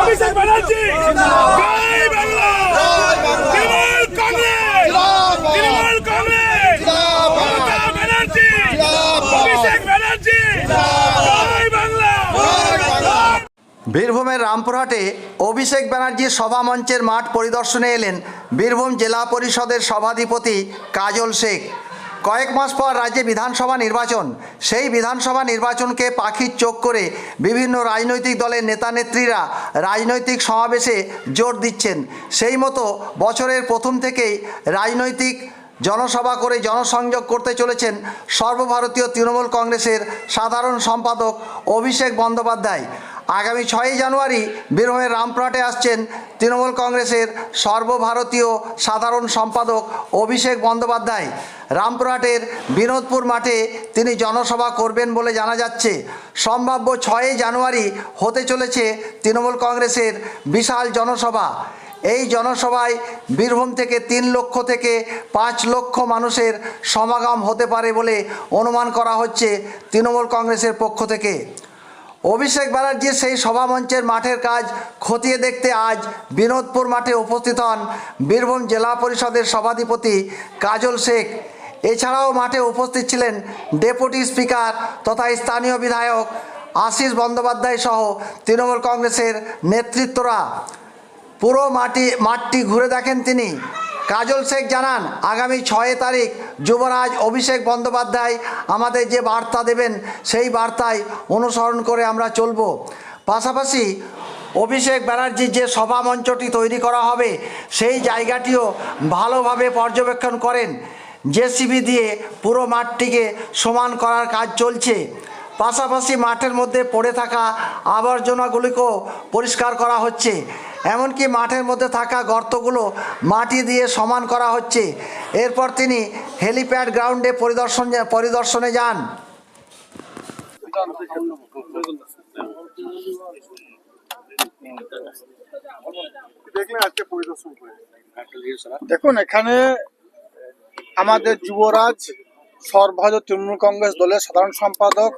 অভিষেক ব্যানার্জি! জয় বাংলা! তৃণমূল কংগ্রেস! মমতা ব্যানার্জি! অভিষেক ব্যানার্জি! বীরভূমের রামপুরহাটে অভিষেক ব্যানার্জির সভামঞ্চের মাঠ পরিদর্শনে এলেন বীরভূম জেলা পরিষদের সভাধিপতি কাজল শেখ। কয়েক মাস পর রাজ্যে বিধানসভা নির্বাচন। সেই বিধানসভা নির্বাচনকে পাখির চোখ করে বিভিন্ন রাজনৈতিক দলের নেতানেত্রীরা রাজনৈতিক সমাবেশে জোর দিচ্ছেন। সেই মতো বছরের প্রথম থেকেই রাজনৈতিক জনসভা করে জনসংযোগ করতে চলেছেন সর্বভারতীয় তৃণমূল কংগ্রেসের সাধারণ সম্পাদক অভিষেক বন্দ্যোপাধ্যায়। আগামী ছয়ই জানুয়ারি বীরভূমের রামপুরহাটে আসছেন তৃণমূল কংগ্রেসের সর্বভারতীয় সাধারণ সম্পাদক অভিষেক বন্দ্যোপাধ্যায়। রামপুরহাটের বিনোদপুর মাঠে তিনি জনসভা করবেন বলে জানা যাচ্ছে। সম্ভাব্য ছয়ই জানুয়ারি হতে চলেছে তৃণমূল কংগ্রেসের বিশাল জনসভা। এই জনসভায় বীরভূম থেকে তিন লক্ষ থেকে পাঁচ লক্ষ মানুষের সমাগম হতে পারে বলে অনুমান করা হচ্ছে তৃণমূল কংগ্রেসের পক্ষ থেকে। অভিষেক ব্যানার্জির সেই সভামঞ্চের মাঠের কাজ খতিয়ে দেখতে আজ বিনোদপুর মাঠে উপস্থিত হন বীরভূম জেলা পরিষদের সভাধিপতি কাজল শেখ। এছাড়াও মাঠে উপস্থিত ছিলেন ডেপুটি স্পিকার তথা স্থানীয় বিধায়ক আশিস বন্দ্যোপাধ্যায় সহ তৃণমূল কংগ্রেসের নেতৃত্বরা। পুরো মাটি, মাঠটি ঘুরে দেখেন তিনি। কাজল শেখ জানান, আগামী ছয় তারিখ যুবরাজ অভিষেক বন্দ্যোপাধ্যায় আমাদের যে বার্তা দেবেন, সেই বার্তায় অনুসরণ করে আমরা চলব। পাশাপাশি অভিষেক ব্যানার্জির যে সভা মঞ্চটি তৈরি করা হবে, সেই জায়গাটিও ভালোভাবে পর্যবেক্ষণ করেন। জেসিবি দিয়ে পুরো মাঠটিকে সমান করার কাজ চলছে। পাশাপাশি মাঠের মধ্যে পড়ে থাকা আবর্জনাগুলিকেও পরিষ্কার করা হচ্ছে। এমনকি মাঠের মধ্যে থাকা গর্তগুলো মাটি দিয়ে সমান করা হচ্ছে। এরপর তিনি হেলিপ্যাড গ্রাউন্ডে পরিদর্শন পরিদর্শনে যান। দেখুন, এখানে আমাদের যুবরাজ, সর্বভারতীয় তৃণমূল কংগ্রেস দলের সাধারণ সম্পাদক,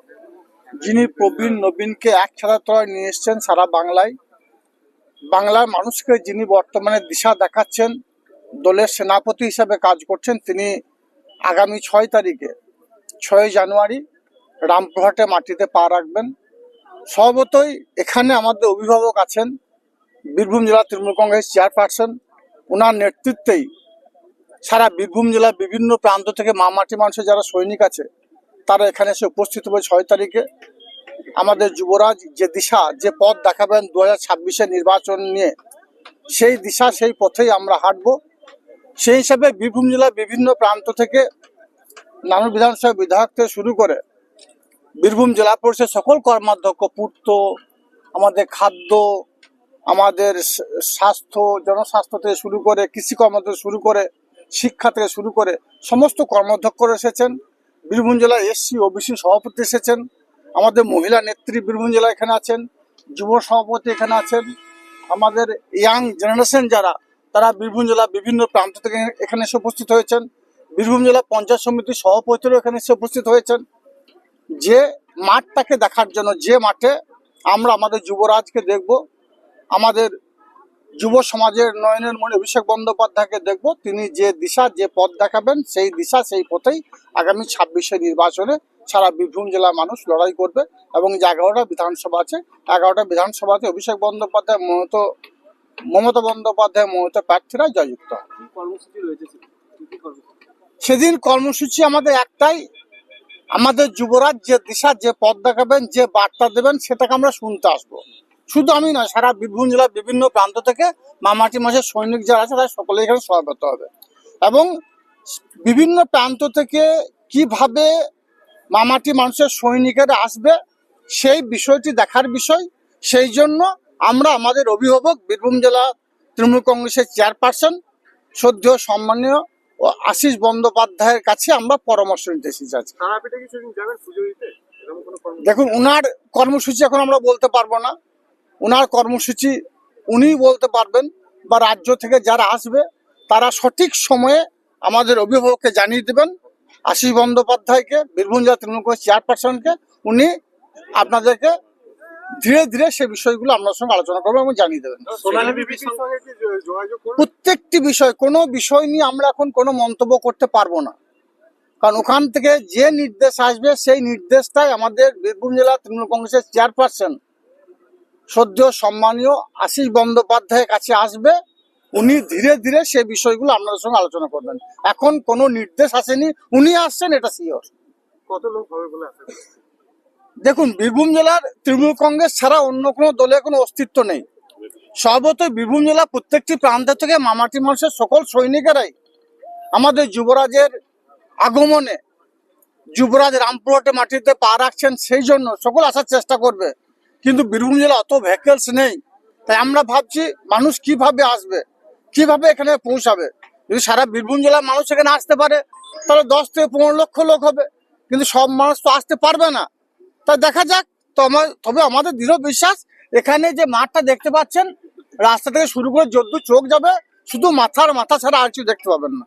যিনি প্রবীণ নবীনকে এক ছাড়া তলায় নিয়ে এসছেন সারা বাংলায়। বাংলার মানুষকে যিনি বর্তমানে দিশা দেখাচ্ছেন, দলের সেনাপতি হিসাবে কাজ করছেন, তিনি আগামী ছয় তারিখে, ছয় জানুয়ারি রামপুরহাটে মাটিতে পা রাখবেন। স্বভাবতই এখানে আমাদের অভিভাবক আছেন বীরভূম জেলা তৃণমূল কংগ্রেস চেয়ারপারসন। ওনার নেতৃত্বেই সারা বীরভূম জেলার বিভিন্ন প্রান্ত থেকে মামাটি মানুষের যারা সৈনিক আছে, তারা এখানে এসে উপস্থিত হবে ছয় তারিখে। আমাদের যুবরাজ যে দিশা, যে পথ দেখাবেন দু হাজার নির্বাচন নিয়ে, সেই দিশা, সেই পথেই আমরা হাঁটবো। সেই হিসাবে বীরভূম জেলার বিভিন্ন প্রান্ত থেকে নানুর বিধানসভা বিধায়ক থেকে শুরু করে বীরভূম জেলা পরিষদ সকল কর্মাধ্যক্ষ, পূর্ত, আমাদের খাদ্য, আমাদের স্বাস্থ্য, জনস্বাস্থ্য থেকে শুরু করে, কৃষি কর্ম থেকে শুরু করে, শিক্ষা থেকে শুরু করে, সমস্ত কর্মাধ্যক্ষরা এসেছেন। বীরভূম জেলায় এসসি, ওবিসি সভাপতি এসেছেন। আমাদের মহিলা নেত্রী বীরভূম জেলা এখানে আছেন, যুব সভাপতি এখানে আছেন, আমাদের ইয়াং জেনারেশন যারা, তারা বীরভূম জেলা বিভিন্ন প্রান্ত থেকে এখানে এসে উপস্থিত হয়েছেন। বীরভূম জেলা পঞ্চায়েত সমিতির সভাপতিরাও এখানে এসে উপস্থিত হয়েছেন। যে মাঠটাকে দেখার জন্য, যে মাঠে আমরা আমাদের যুবরাজকে দেখব, আমাদের যুব সমাজের নয়নের মনে অভিষেক বন্দ্যোপাধ্যায়কে দেখব। তিনি যে দিশা যে পথ দেখাবেন সেই দিশা সেই পথেই আগামী ছাব্বিশে নির্বাচনে সারা বীরভূম জেলার মানুষ লড়াই করবে এবং যে এগারোটা বিধানসভা আছে এগারোটা বিধানসভাতে অভিষেক বন্দ্যোপাধ্যায় মমত মমতা বন্দ্যোপাধ্যায় মমতা প্রার্থীরা জয়যুক্ত সেদিন কর্মসূচি আমাদের একটাই। আমাদের যুবরাজ যে দিশা যে পথ দেখাবেন যে বার্তা দেবেন সেটাকে আমরা শুনতে আসব। শুধু আমি নয় সারা বীরভূম জেলার বিভিন্ন প্রান্ত থেকে মামাটি মাসের সৈনিক যারা আছে তারা সকলে এখানে সমাবেত হবে। এবং বিভিন্ন প্রান্ত থেকে কীভাবে মামাটি মানুষের সৈনিকেরা আসবে সেই বিষয়টি দেখার বিষয়। সেই জন্য আমরা আমাদের অভিভাবক বীরভূম জেলা তৃণমূল কংগ্রেসের চেয়ারপারসন শ্রদ্ধেয় সম্মানীয় ও আশিস বন্দ্যোপাধ্যায়ের কাছে আমরা পরামর্শ নিতে এসেছি দেখুন ওনার কর্মসূচি এখন আমরা বলতে পারব না। ওনার কর্মসূচি উনি বলতে পারবেন বা রাজ্য থেকে যারা আসবে তারা সঠিক সময়ে আমাদের অভিভাবককে জানিয়ে দেবেন। আশিস বন্দ্যোপাধ্যায়কে বীরভূম জেলা তৃণমূল কংগ্রেস চেয়ারপারসনকে উনি আপনাদেরকে ধীরে ধীরে সে বিষয়গুলো আপনার সঙ্গে আলোচনা করবেন এবং জানিয়ে দেবেন। প্রত্যেকটি বিষয় কোনো বিষয় নিয়ে আমরা এখন কোনো মন্তব্য করতে পারব না। কারণ ওখান থেকে যে নির্দেশ আসবে সেই নির্দেশটাই আমাদের বীরভূম জেলা তৃণমূল কংগ্রেসের চেয়ারপারসন সদ্য সম্মানীয় আশিস বন্দ্যোপাধ্যায়ের কাছে আসবে। উনি ধীরে ধীরে সে বিষয়গুলো আপনাদের সঙ্গে আলোচনা করবেন। এখন কোনো নির্দেশ আসেনি। উনি আসছেন এটা সিওর কত লোক হবে বলে দেখুন বীরভূম জেলার তৃণমূল কংগ্রেস ছাড়া অন্য কোনো দলের কোনো অস্তিত্ব নেই। সর্বত বীরভূম জেলা প্রত্যেকটি প্রান্ত থেকে মামাটি মানুষের সকল সৈনিকেরাই আমাদের যুবরাজের আগমনে যুবরাজ রামপুরহাটে মাটিতে পা রাখছেন সেই জন্য সকল আসার চেষ্টা করবে। কিন্তু বীরভূম জেলা অত ভ্যাকেলস নেই। তাই আমরা ভাবছি, মানুষ কীভাবে আসবে? কীভাবে এখানে পৌঁছাবে? যদি সারা বীরভূম জেলার মানুষ এখানে আসতে পারে, তাহলে দশ থেকে পনেরো লক্ষ লোক হবে। কিন্তু সব মানুষ তো আসতে পারবে না। তা দেখা যাক, তো তবে আমাদের দৃঢ় বিশ্বাস, এখানে যে মাঠটা দেখতে পাচ্ছেন, রাস্তা থেকে শুরু করে যদ্দূর চোখ যাবে, শুধু মাথার মাথা ছাড়া আর কিছু দেখতে পাবেন না।